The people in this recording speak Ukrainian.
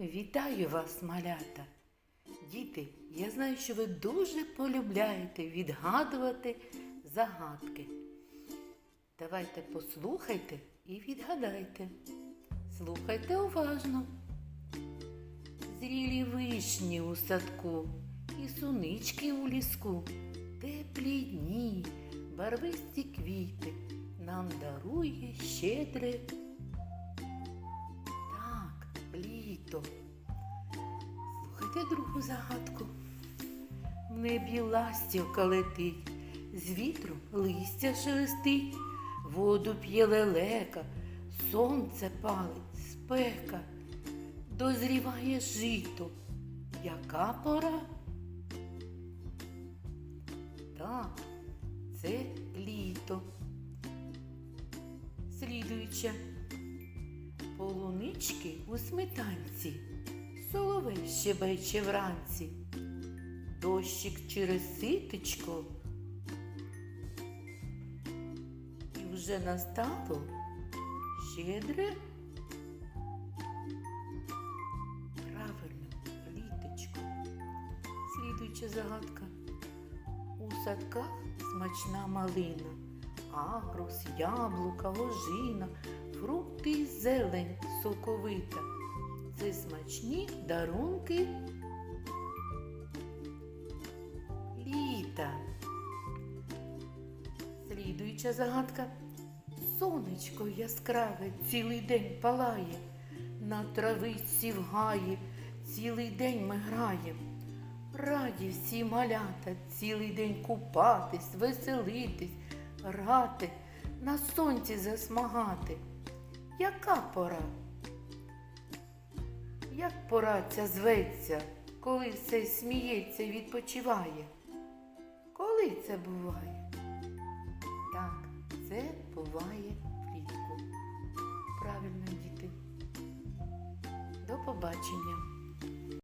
Вітаю вас, малята! Діти, я знаю, що ви дуже полюбляєте відгадувати загадки. Давайте послухайте і відгадайте. Слухайте уважно. Зрілі вишні у садку і сунички у ліску, теплі дні, барвисті квіти нам дарує щедре. Літо. Слухайте другу загадку. В небі ластівка летить, з вітру листя шелестить, воду п'є лелека, сонце палить, спека, дозріває жито. Яка пора? Так, це літо. Слідуюче. Полунички у сметанці, соловей щебече вранці, дощик через ситечко. І вже настало щедре. Правильно, літочко. Слідуюча загадка. У садках смачна малина, агрус, яблука, ожина, фрукти й зелень соковита. Це смачні дарунки літа. Слідуюча загадка. Сонечко яскраве цілий день палає, на травиці в гаї цілий день ми граєм. Раді всі малята цілий день купатись, веселитись, грати, на сонці засмагати. Яка пора? Як пора ця зветься, коли все сміється і відпочиває? Коли це буває? Так, це буває влітку. Правильно, діти. До побачення.